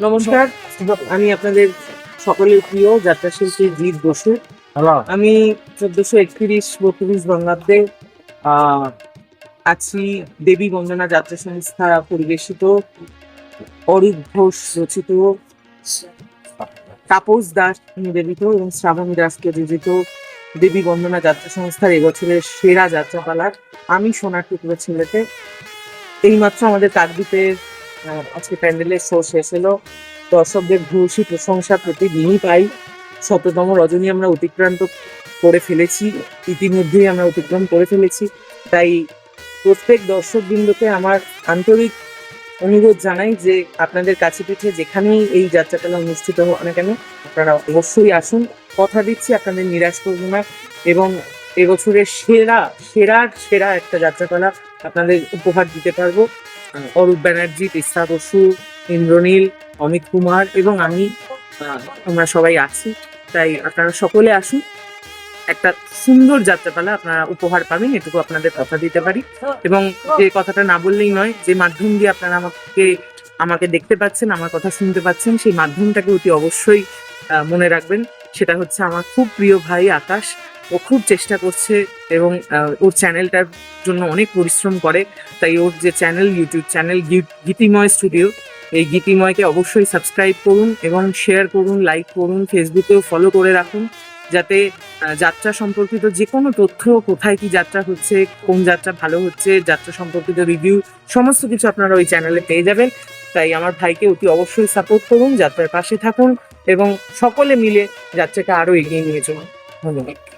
নমস্কার। আমি আপনাদের সকলের প্রিয় যাত্রা শিল্পী জিৎ বসু। আমি চোদ্দশো একত্রিশ বত্রিশ বঙ্গাব্দে আছি দেবী বন্দনা যাত্রা সংস্থা পরিবেশিত অরূপ ঘোষ রচিত তাপস দাস নিবেদিত এবং শ্রাবণ দাসকে রচিত দেবী বন্দনা যাত্রা সংস্থার এবছরের সেরা যাত্রাপালার আমি সোনার টুকরো ছেলেতে। এইমাত্র আমাদের কাকদ্বীপের আজকে প্যান্ডেলের শো শেষ হলো। দর্শকদের ভূয়সী প্রশংসা প্রতিদিনই পাই। শততম রজনী আমরা অতিক্রান্ত করে ফেলেছি। ইতিমধ্যেই আমরা অতিক্রম করে ফেলেছি। তাই প্রত্যেক দর্শকবৃন্দকে আমার আন্তরিক অনুরোধ জানাই যে আপনাদের কাছে পিঠে যেখানেই এই যাত্রাপালা অনুষ্ঠিত হোক না কেন, আপনারা অবশ্যই আসুন। কথা দিচ্ছি, আপনাদের নিরাশ করব না। এবং এবছরের সেরা সেরার সেরা একটা যাত্রাপালা আপনাদের উপহার দিতে পারব। অরূপ ব্যানার্জি তিস্তা বসু ইন্দ্রনীল অমিত কুমার এবং আমি। আহ, আমরা সবাই আছি। তাই আপনারা সকলে আসুন। একটা সুন্দর যাত্রাপালা আপনারা উপহার পাবেন এটুকু আপনাদের কথা দিতে পারি। এবং যে কথাটা না বললেই নয় যে মাধ্যম দিয়ে আপনারা আমাকে আমাকে দেখতে পাচ্ছেন আমার কথা শুনতে পাচ্ছেন সেই মাধ্যমটাকে অতি অবশ্যই মনে রাখবেন। সেটা হচ্ছে আমার খুব প্রিয় ভাই আকাশ। ও খুব চেষ্টা করছে এবং ওর চ্যানেলটার জন্য অনেক পরিশ্রম করে। তাই ওর যে channel YouTube channel Geetimoy studio, এই গীতিময়কে অবশ্যই সাবস্ক্রাইব করুন এবং শেয়ার করুন লাইক করুন ফেসবুকেও ফলো করে রাখুন। যাতে যাত্রা সম্পর্কিত যে কোনো তথ্য, কোথায় কি যাত্রা হচ্ছে, কোন যাত্রা ভালো হচ্ছে, যাত্রা সম্পর্কিত রিভিউ সমস্ত কিছু আপনারা ওই চ্যানেলে পেয়ে যাবেন। তাই আমার ভাইকে অতি অবশ্যই সাপোর্ট করুন, যাত্রার পাশে থাকুন এবং সকলে মিলে যাত্রাকে আরও এগিয়ে নিয়ে চলুন। ধন্যবাদ।